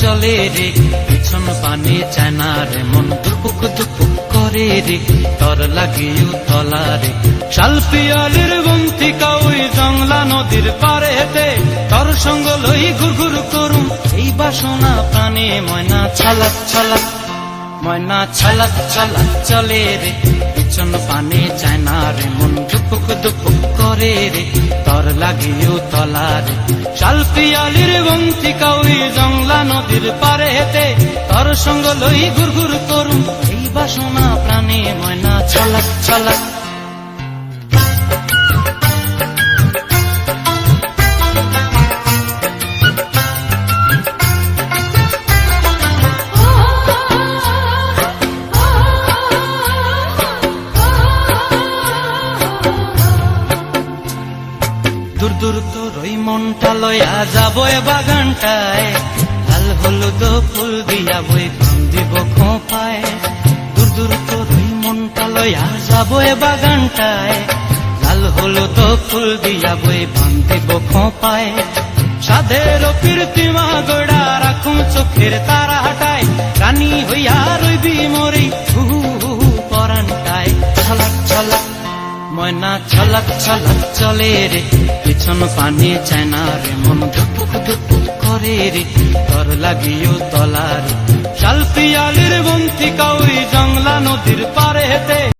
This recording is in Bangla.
চলে রে। পিছন পানে চায় না রে, মন দুপুক দুপুক করে রে। তর লাগিও তলা রে। শাল পিয়ালির বন্তিকা ওই জংলা নদীর পারে হেতে তর সঙ্গ লই ঘুর ঘুর করুম। এই বাসনা প্রাণে ময়না ছালাক ছালাক ময়না ছালাক ছালাক চলে রে। পিছন পানে চায় না রে, মন দুপুক দুপুক করে রে। তর লাগিও তলার। চাল পিয়ালির বন্তিকা কাউরি জংলা নদীর পারে হেতে তর সঙ্গ লই ঘুর ঘুর করুন। এই বাসনা প্রাণে ময়না ছলক ছালাক। দূর দূর তোর ওই মনটা লয়া যাব এ বাগানটায়। লাল হলুদ ফুল দিয়া বই কাম দিব খোপায়। দূর দূর তোর ওই মনটা লয়া যাব এ বাগানটায়। লাল হলুদ ফুল দিয়া বই বাম দিব খোপায়। সাধের কীর্তিমা গোড়া রাখুন চোখের তারা হাটায়। রানী হইয়া রইবি মরি ময়না ছলক ছলক চলে রে। পিছন পানি চায়না রে, মন ধুপুক ধুপুক করে রে। তর লাগিও তলার রে। পিয়ালির বন্তি কাউরি জংলা নদীর পারে হেতে